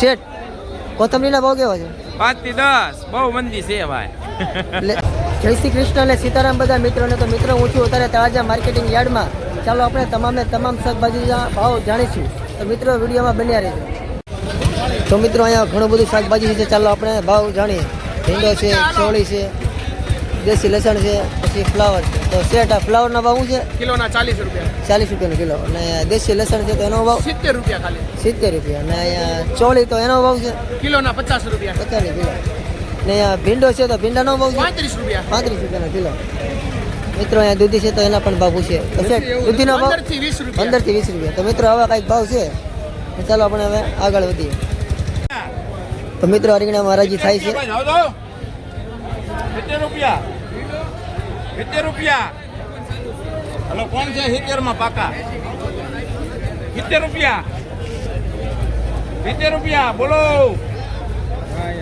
શેઠ કોથમરીના ભાવ કેવા છે? પાંચથી દસ. બહુ મંદી છે ભાઈ. એટલે જય શ્રી કૃષ્ણ અને સીતારામ બધા મિત્રોને તો મિત્રો હું છું અત્યારે તાજા માર્કેટિંગ યાર્ડમાં. ચાલો આપણે તમામે તમામ શાકભાજીના ભાવ જાણીશું. તો મિત્રો વિડીયોમાં બન્યા રહેજો. તો મિત્રો અહીંયા ઘણું બધું શાકભાજી છે. ચાલો આપણે ભાવ જાણીએ. ભીંડો છે ચોળી છે દેશી લસણ છે પછી ફ્લાવર છે. તો શેઠ આ ફ્લાવરના ભાવ શું છે કિલોના ચાલીસ રૂપિયા ચાલીસ રૂપિયાનો કિલો અને દેશી લસણ છે તો એનો ભાવ સિત્તેર રૂપિયા ખાલી સિત્તેર રૂપિયા અને અહીંયા ચોળી તો એનો ભાવ છે કિલોના પચાસ રૂપિયા પચાસ કિલો ને અહીંયા ભીંડો છે તો ભીંડાનો ભાવ છે પાંત્રીસ રૂપિયા પાંત્રીસ રૂપિયાનો કિલો મિત્રો અહીંયા દૂધી છે તો એના પણ ભાવ પૂછીએ તો શેઠ દૂધીનો ભાવ પંદરથી વીસ રૂપિયા તો મિત્રો આવા કાંઈક ભાવ છે ચાલો આપણે હવે આગળ વધીએ તો મિત્રો આ મહારાજી થાય છે રૂપિયા સિત્તેર રૂપિયા. હલો, કોણ છે સિત્તેરમાં પાકા? સિત્તેર રૂપિયા. સિત્તેર રૂપિયા, બોલો.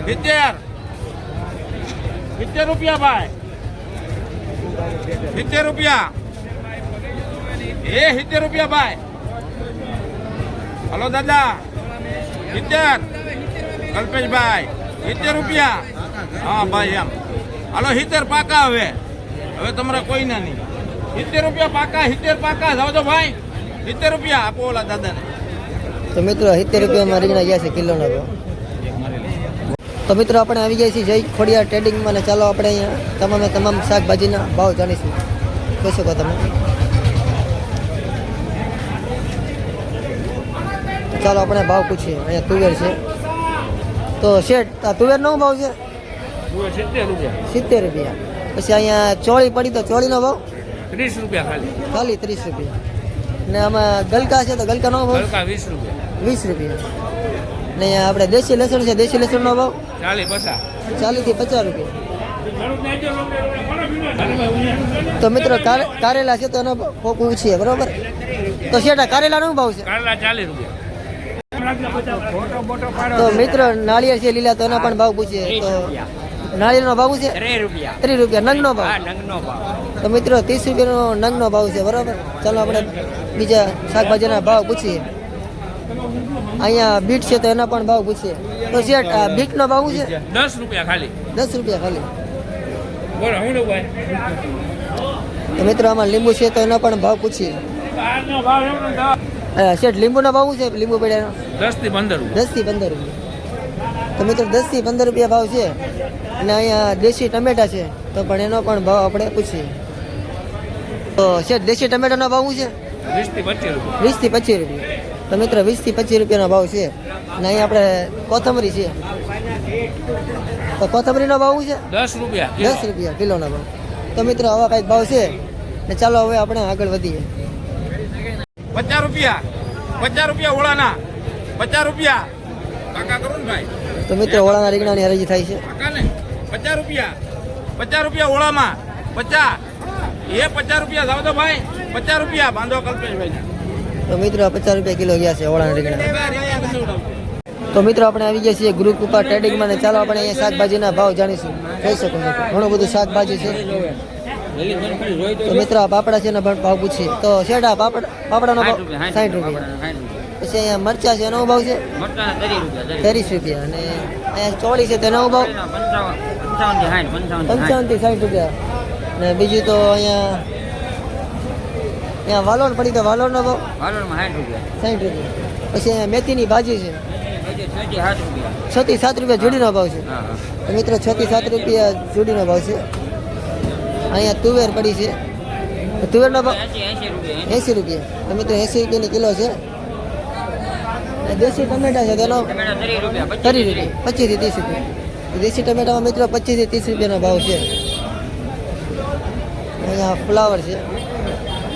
સિત્તેર. સિત્તેર રૂપિયા, ભાઈ. સિત્તેર રૂપિયા. એ સિત્તેર રૂપિયા, ભાઈ. હલો, દાદા. સિત્તેર. કલ્પેશભાઈ, સિત્તેર રૂપિયા. હા, ભાઈ, એમ. હલો, સિત્તેર પાકા હવે. હવે તમારા કોઈ ના નહીં. સિત્તેર રૂપિયા પાકા સિત્તેર પાકા જાવ તો ભાઈ. સિત્તેર રૂપિયા આપો ઓલા દાદાને. તો મિત્રો સિત્તેર રૂપિયામાં રીંગણા ગયા છે કિલોના ભાવ. તો મિત્રો આપણે આવી ગયા છીએ જય ખોડિયા ટ્રેડિંગમાં ને ચાલો આપણે અહીંયા તમામે તમામ શાકભાજીના ભાવ જાણીશું. કહી શકો તમે? ચાલો આપણે ભાવ પૂછીએ. અહીંયા તુવેર છે. તો શેઠ આ તુવેરનો શું ભાવ છે? સિત્તેર રૂપિયા. સિત્તેર રૂપિયા. પછી અહીંયા ચોળી પડી તો ચોળીનો ભાવ? ત્રીસ રૂપિયા ખાલી. ખાલી ત્રીસ રૂપિયા. ને આમાં ગલકા છે તો ગલકાનો ભાવ? વીસ રૂપિયા. વીસ રૂપિયા. ને અહીંયા આપણે દેશી લસણ છે દેશી લસણનો ભાવ? ચાલી પચાસ. ચાલીસથી પચાસ રૂપિયા. તો મિત્રો કારે- કારેલા છે તો એનો ભાવ છે બરોબર? તો શેઠા કારેલાનો ભાવ છે? કારેલા ચાલીસ રૂપિયા. તો મિત્રો નાળિયેર છે લીલા તો એના પણ ભાવ પૂછીએ. તો નાળિયેરનો ભાવ છે? ત્રીસ રૂપિયા. ત્રીસ રૂપિયા નંગનો ભાવ? નંગનો ભાવ. તો મિત્રો ત્રીસ રૂપિયાનો નંગનો ભાવ છે બરાબર? ચાલો આપણે બીજા શાકભાજીના ભાવ પૂછીએ. અહીંયા બીટ છે તો એના પણ ભાવ પૂછીએ. તો શેઠ બીટનો ભાવ છે? દસ રૂપિયા ખાલી. દસ રૂપિયા ખાલી. બોલો હું તો મિત્રો આમાં લીંબુ છે તો એનો પણ ભાવ પૂછીએ. શેઠ લીંબુનો ભાવ છે? લીંબુ પડ્યા દસથી પંદર દસથી પંદર રૂપિયા. તો મિત્રો દસથી પંદર રૂપિયા ભાવ છે અને અહીંયા દેશી ટમેટા છે. તો પણ એનો પણ ભાવ આપણે પૂછીએ. તો શેઠ દેશી ટમેટાનો ભાવ શું છે? વીસથી પચીસ રૂપિયા. તો મિત્રો વીસથી પચીસ રૂપિયાનો ભાવ છે. અને અહીંયા આપણે કોથમરી છે. તો કોથમરીનો ભાવ શું છે? દસ રૂપિયા. દસ રૂપિયા કિલોનો ભાવ. તો મિત્રો આવા કાંઈક ભાવ છે? ને ચાલો હવે આપણે આગળ વધીએ. પચાસ રૂપિયા. પચાસ રૂપિયા ઓળાના. પચાસ રૂપિયા. કાકા કરો ને ભાઈ. તો મિત્રો ઓળાના રીંગણાની હરાજી થાય છે. પચાસ રૂપિયા. પચાસ રૂપિયા ઓળામાં. પચાસ. એ પચાસ રૂપિયા જાવ તો ભાઈ. પચાસ રૂપિયા બાંધો કલ્પેશભાઈ. તો મિત્રો પચાસ રૂપિયા કિલો ગયા છે ઓળાના રીંગણા. તો મિત્રો આપણે આવી ગયા છીએ ગ્રુપ ઉપર ટ્રેડિંગમાં ને ચાલો આપણે અહીંયા શાકભાજીના ભાવ જાણીશું. કહી શકો છો. ઘણું બધું શાકભાજી છે. તો મિત્રો આ પાપડા છે ને પણ ભાવ પૂછીએ. તો શેઠ પાપડ પાપડાનો ભાવ સાઠ રૂપિયા પછી અહીંયા મરચા છે એનો ભાવ છે? ત્રીસ રૂપિયા અને અહીંયા ચોળી છે તેનો ભાવ? પંચાવનથી સાઠ રૂપિયા. ને બીજું તો અહીંયા અહીંયા વાલોર પડી તો વાલોડનો ભાવ? સાઠ. રૂપિયા. પછી અહીંયા મેથીની ભાજી છે. છ થી સાત રૂપિયા. જોડીનો ભાવ છે. મિત્ર છ થી સાત રૂપિયા જોડીનો ભાવ છે. અહીંયા તુવેર પડી છે. તુવેરનો ભાવ? એંસી રૂપિયા મિત્રો એંસી રૂપિયાની કિલો છે. દેશી ટમેટા છે તેનો ત્રીસ રૂપિયા પચીસથી ત્રીસ રૂપિયા દેશી ટમેટામાં મિત્રો પચીસથી ત્રીસ રૂપિયાનો ભાવ છે. અહીંયા ફ્લાવર છે.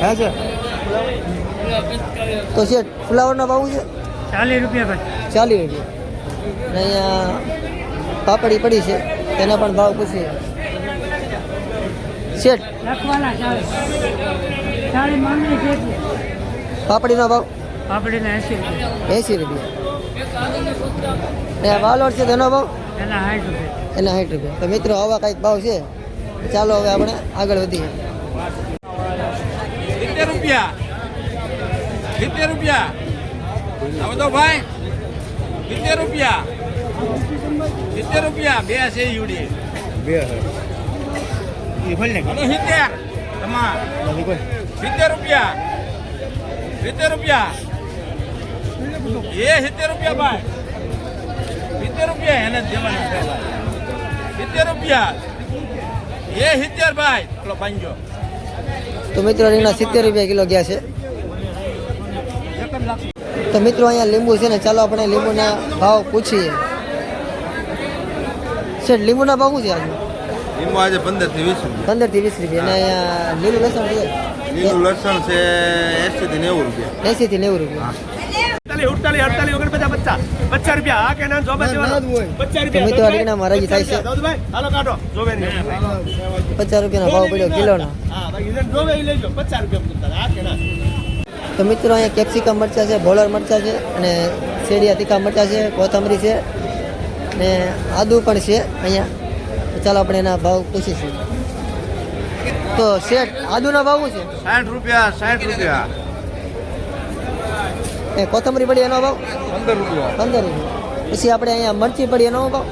હા છે. તો છે ફ્લાવરનો ભાવ છે? ચાલીસ રૂપિયા ભાઈ. ચાલીસ રૂપિયા. અને અહીંયા પાપડી પડી છે તેના પણ ભાવ પૂછીએ. શેઠ પાપડીનો ભાવ? પાપડીના એસી રૂપિયા. એંસી રૂપિયા. ને આ છે તેનો ભાવ? એના સાઠ રૂપિયા. એના સાઠ રૂપિયા. તો મિત્રો આવા કાંઈક ભાવ છે. ચાલો હવે આપણે આગળ વધીએ. સિત્તેર રૂપિયા. સિત્તેર રૂપિયા. આવો તો ભાઈ. સિત્તેર રૂપિયા. સિત્તેર રૂપિયા. બે છે યુડી બે સિત્તેર. તમા સિત્તેર રૂપિયા. સિત્તેર રૂપિયા. એ સિત્તેર રૂપિયા ભાઈ. સિત્તેર રૂપિયા એને દેવાના સિત્તેર રૂપિયા. એ સિત્તેર ભાઈ. પેલો પાંજો તો મિત્રો રીંગણા સિત્તેર રૂપિયા કિલો ગયા છે. તો મિત્રો અહીંયા લીંબુ છે ને ચાલો આપણે લીંબુના ભાવ પૂછીએ. શેઠ લીંબુના ભાવ શું છે આજે? લીંબુ આજે પંદરથી વીસ પંદરથી વીસ રૂપિયા. અને અહીંયા લીલું લસણ છે? લીલું લસણ છે એસી થી નેવું રૂપિયા. એસી થી નેવું રૂપિયા. અડતાલીસ ઉડતાલીસ અડતાલીસ બધા પચાસ. પચાસ રૂપિયા. હા કે ના જોબે દેવાનો રૂપિયા. તો મિત્રો મારા થાય છે. દાદુભાઈ હાલો કાઢો. નહીં. પચાસ રૂપિયાનો ભાવ પડ્યો કિલોનો. હા ભાઈ એ લેજો. પચાસ રૂપિયા હા કે ના. તો મિત્રો અહીંયા કેપ્સિકમ મરચા છે ભોલર મરચા છે અને શેડિયા તીખા મરચા છે કોથમરી છે ને આદુ પણ છે અહીંયા. ચાલો આપણે એના ભાવ પૂછીશું તો શેઠ આદુના ભાવ શું સાઠ રૂપિયા સાઠ રૂપિયા. છે એ કોથમરી પડી એનો ભાવ? પંદર રૂપિયા. પંદર રૂપિયા. પછી આપણે અહીંયા મરચી પડી એનો ભાવ?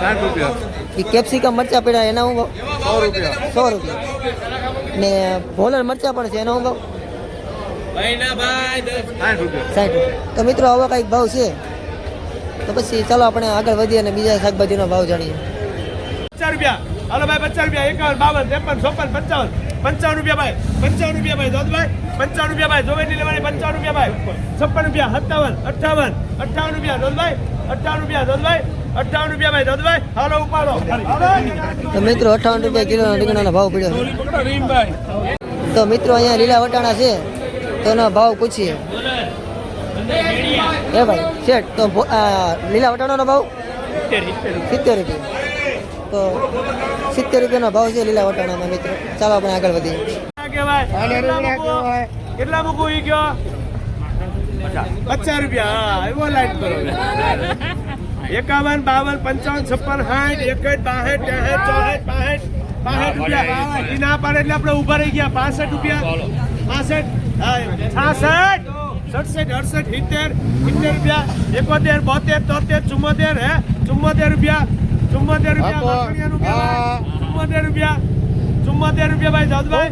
સાઠ રૂપિયા. એ કેપ્સિકમ મરચા પડ્યા એના હું ભાવ? સો રૂપિયા. સો રૂપિયા. ને ભોલર મરચા પણ છે એનો શું ભાવ? સાઠ રૂપિયા. તો મિત્રો આવા કંઈક ભાવ છે. તો પછી ચાલો આપણે આગળ વધીએ અને બીજા શાકભાજીનો ભાવ જાણીએ. પચાસ રૂપિયા. હાલો ભાઈ પચાસ રૂપિયા. એકાવન બાવન ત્રેપન ચોપન પંચાવન. પંચાવન રૂપિયા ભાઈ, પંચાવન રૂપિયા ભાઈ દોદભાઈ પંચાવન રૂપિયા ભાઈ જોવે નહીં લેવાની પંચાવન રૂપિયા ભાઈ. છપ્પન રૂપિયા, સત્તાવન અઠાવન અઠાવન રૂપિયા દોદભાઈ અઠાવન રૂપિયા દોદભાઈ અઠાવન રૂપિયા ભાઈ દાદુભાઈ હાલો ઉપાડો. મિત્રો અઠાવન રૂપિયા કિલોનો રીંગણાનો ભાવ પડ્યો તો મિત્રો અહીંયા લીલા વટાણા છે, તો એનો ભાવ પૂછીએ. એ ભાઈ, શેઠ, તો લીલા વટાણાનો ભાવ? સિત્તેર રૂપિયા. તો સિત્તેર રૂપિયાનો ભાવ છે લીલા વટાણામાં મિત્રો. ચાલો આપણે આગળ વધીએ. કહેવાય? કેટલા મૂકવું ઈ કયો? પચાસ રૂપિયા હા એવો લાઈટ કરો. એકાવન બાવન પંચાવન છપ્પન સાઠ એકઠ બાસઠ ત્રેસઠ ચોસઠ પાસઠ પાસઠ રૂપિયા. ઈ ના પાડે એટલે આપણે ઊભા રહી ગયા. પાસઠ રૂપિયા. પાસઠ છાસઠ સડસઠ અડસઠ સિત્તેર સિત્તેર રૂપિયા. એકોતેર બોતેર તોતેર ચુમ્મોતેર હે? ચુમ્મોતેર રૂપિયા. ચુમ્મોતેર રૂપિયા ચુમ્મોતેર રૂપિયા. ચુમ્મોતેર રૂપિયા ભાઈ જાદુભાઈ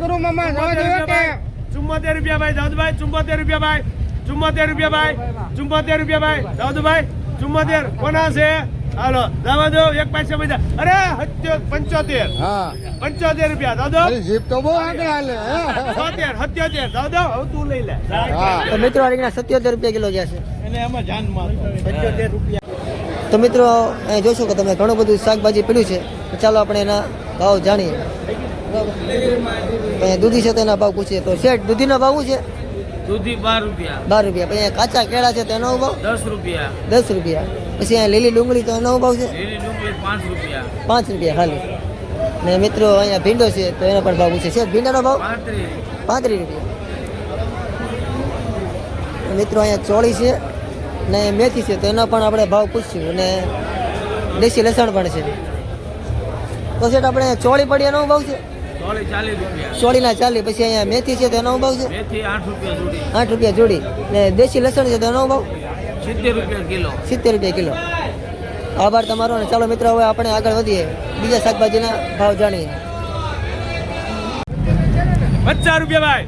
ચુમ્મોતેર રૂપિયા ભાઈ. જાદુભાઈ રૂપિયા ભાઈ ચુમ્મોતેર રૂપિયા ભાઈ. ચુમ્મોતેર રૂપિયા ભાઈ. ચુમ્મોતેર રૂપિયા ભાઈ. જાદુભાઈ ચુમ્મોતેર કોના છે? હાલો દાવા દો એક પાસે બધા અરે સત્યો પંચોતેર. હા. પંચોતેર રૂપિયા દાદો. જીપ તો બહુ આગળ હાલે છોતેર સત્યોતેર દાદો હવે તું લઈ લે. તો મિત્રો રીંગણા સત્યોતેર રૂપિયા કિલો ગયા છે. એને એમાં જાન મારતો. પંચોતેર રૂપિયા. તો મિત્રો અહીં જોશો કે તમે ઘણું બધું શાકભાજી પીડ્યું છે. તો ચાલો આપણે એના ભાવ જાણીએ. અહીંયા દૂધી છે તો એના ભાવ પૂછીએ. તો શેઠ દૂધીનો ભાવ શું છે? દૂધી બાર રૂપિયા. બાર રૂપિયા. પછી અહીંયા કાચા કેળા છે તેનો ભાવ? દસ રૂપિયા. દસ રૂપિયા. પછી અહીંયા લીલી ડુંગળી તો એનો ભાવ છે? લીલી ડુંગળી પાંચ રૂપિયા. પાંચ રૂપિયા ખાલી ને મિત્રો અહીંયા ભીંડો છે તો એનો પણ ભાવ પૂછે છે ભીંડાનો ભાવ? પાંત્રીસ. રૂપિયા. મિત્રો અહીંયા ચોળી છે. ને મેથી છે તો એનો પણ આપણે ભાવ પૂછશું અને દેશી લસણ પણ છે. તો સેટ આપણે ચોળી પડી એનો ભાવ છે? ચોળી ના ચોળીના ચાલી પછી અહીંયા મેથી છે તો એનો ભાવ છે? આઠ રૂપિયા જોડી. ને દેશી લસણ છે તો એનો ભાવ? સિત્તેર રૂપિયા કિલો. સિત્તેર રૂપિયા કિલો. આભાર તમારો અને ચાલો મિત્રો હવે આપણે આગળ વધીએ. બીજા શાકભાજીના ભાવ જાણીએ. પચાસ રૂપિયા ભાઈ.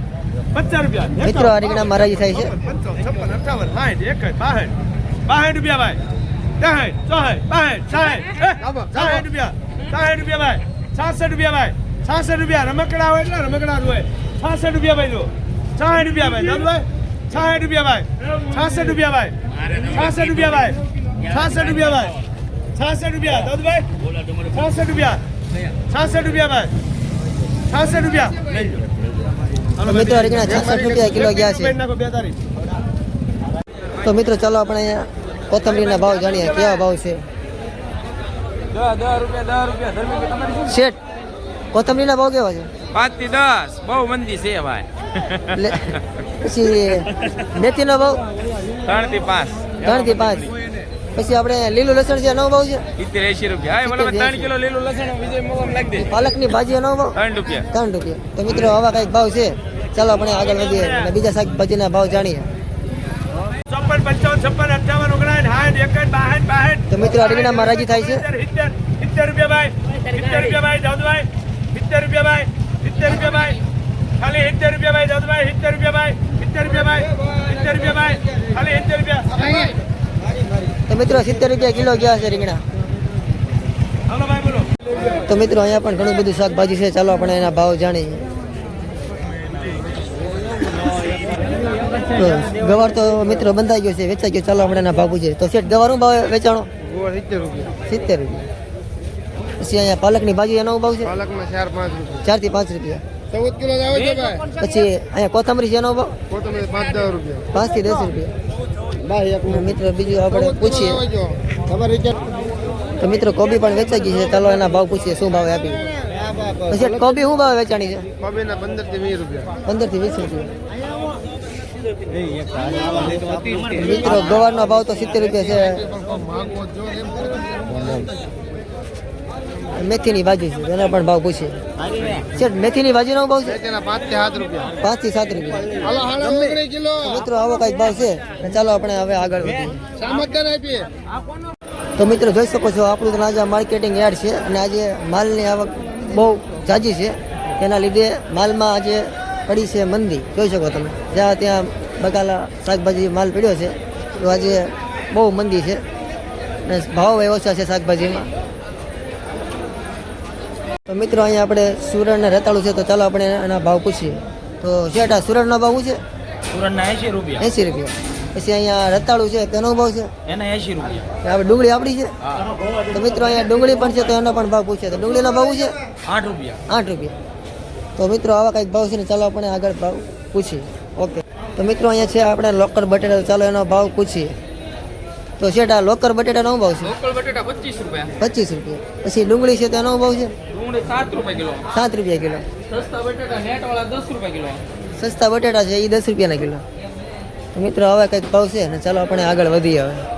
મિત્રો આ રીંગણા મહારાજી થાય છે. બાસઠ રૂપિયા ભાઈ. ત્રેસઠ ચોસઠ બાસઠ સાઠ સાઠ રૂપિયા સાઠ રૂપિયા ભાઈ. છાસઠ રૂપિયા ભાઈ. છાસઠ રૂપિયા. રમકડા હોય એટલે રમકડા હોય છાસઠ રૂપિયા ભાઈ જો સાઠ રૂપિયા ભાઈ. દાદુભાઈ સાઠ રૂપિયા ભાઈ. છાસઠ રૂપિયા ભાઈ. છાસઠ રૂપિયા ભાઈ. છાસઠ રૂપિયા ભાઈ. છાસઠ રૂપિયા. દાદુભાઈ છાસઠ રૂપિયા. છાસઠ રૂપિયા ભાઈ. છાસઠ રૂપિયા. લઈ મિત્રો રીંગણા છાસઠ રૂપિયા કિલો ગયા છે. તો મિત્રો ચાલો આપણે અહીંયા કોથમરીના ભાવ જાણીએ કેવા ભાવ છે. શેઠ કોથમરીના ભાવ કેવા છે? પાંચથી દસ. બહુ મંદી છે ભાઈ. પછી મેથીનો ભાવ? ત્રણથી પાંચ. ત્રણથી પાંચ. પછી આપણે લીલું લસણ છે નવ ભાવ છે? સિત્તેર એસી રૂપિયા. ત્રણ કિલો લીલું લસણ પાલકની પાલકની ભાજી નવ ભાવ? ત્રણ રૂપિયા. ત્રણ રૂપિયા. તો મિત્રો આવા કંઈક ભાવ છે? ચાલો આપણે આગળ વધીએ અને બીજા શાકભાજીના ભાવ જાણીએ. તો મિત્રો આ રીંગણામાં રાજી થાય છે? સિત્તેર રૂપિયા ભાઈ સિત્તેર રૂપિયા ભાઈ દાઉદભાઈ સિત્તેર રૂપિયા ભાઈ સિત્તેર રૂપિયા ભાઈ. ખાલી સિત્તેર રૂપિયા ભાઈ દાઉદભાઈ સિત્તેર રૂપિયા ભાઈ સિત્તેર રૂપિયા ભાઈ સિત્તેર રૂપિયા ભાઈ ખાલી સિત્તેર રૂપિયા. તો મિત્રો સિત્તેર રૂપિયા કિલો ગયા છે રીંગણા. તો મિત્રો અહીંયા પણ ઘણું બધું શાકભાજી છે. ચાલો આપણે એના ભાવ જાણીએ. ગવાર તો મિત્રો બંધાઈ ગયો છે વેચાઈ ગયો. ચાલો આપણે એના ભાવ પૂછીએ. તો શેઠ ગવાર શું ભાવ વેચાણો? સિત્તેર રૂપિયા. પછી અહીંયા પાલકની ભાજી એનો ભાવ છે? પાલકમાં ચાર પાંચ રૂપિયા. ચારથી પાંચ રૂપિયા. ચૌદ કિલો આવે છે ભાઈ. પછી અહીંયા કોથમરી છે એનો ભાવ? કોથમીર પાંચ દસ રૂપિયા. પાંચથી દસ રૂપિયા. ભાઈ મિત્રો બીજું આપણે પૂછીએ. તમારે તો મિત્રો કોબી પણ વેચાઈ ગઈ છે. ચાલો એના ભાવ પૂછીએ શું ભાવે આપી? પછી કોબી શું ભાવે વેચાણી છે? કોબીના પંદરથી વીસ રૂપિયા. પંદરથી વીસ રૂપિયા મિત્રો ગવારનો ભાવ તો સિત્તેર રૂપિયા છે. મેથીની ભાજી છે એના પણ ભાવ પૂછીએ. છે મેથીની ભાજીનો ભાવ છે? પાંચથી સાત રૂપિયા. પાંચથી સાત રૂપિયા. હાલો હાલો ઓગણીસ કિલો તો મિત્રો આવો કંઈક ભાવ છે. ચાલો આપણે હવે આગળ વધીએ. તો મિત્રો જોઈ શકો છો આપણું તો આજે માર્કેટિંગ યાર્ડ છે અને આજે માલની આવક બહુ જાજી છે. તેના લીધે માલમાં આજે પડી છે મંદી. જોઈ શકો તમે જ્યાં ત્યાં બકાલા શાકભાજી માલ પડ્યો છે તો આજે બહુ મંદી છે. અને ભાવ એ ઓછા છે શાકભાજીમાં. તો મિત્રો અહીંયા આપણે સુરણ ને રતાળું છે તો ચાલો આપણે એના ભાવ પૂછીએ. તો શેઠ આ સુરણનો ભાવ શું છે? સુરણના એસી રૂપિયા. એંસી રૂપિયા. પછી અહીંયા રતાળું છે તેનો ભાવ છે? એના એસી રૂપિયા. આપણે ડુંગળી આપણી છે? તો મિત્રો અહીંયા ડુંગળી પણ છે તો એનો પણ ભાવ પૂછે. તો ડુંગળીનો ભાવ છે? આઠ રૂપિયા. આઠ રૂપિયા. તો મિત્રો આવા કંઈક ભાવ છે ને ચાલો આપણે આગળ ભાવ પૂછીએ. ઓકે તો મિત્રો અહીંયા છે આપણે લોકર બટેટા. ચાલો એનો ભાવ પૂછીએ. તો શેઠ આ લોકર બટેટાનો શું ભાવ છે? લોકર બટેટા પચીસ રૂપિયા. પચીસ રૂપિયા. પછી ડુંગળી છે તેનો એનો ભાવ છે? ડુંગળી સાત રૂપિયા કિલો. સાત રૂપિયા કિલો. સસ્તા બટેટા નેટ વાળા દસ રૂપિયા કિલો. સસ્તા બટેટા છે એ દસ રૂપિયાના કિલો. તો મિત્રો હવે કંઈક પાવશે ને ચાલો આપણે આગળ વધીએ હવે.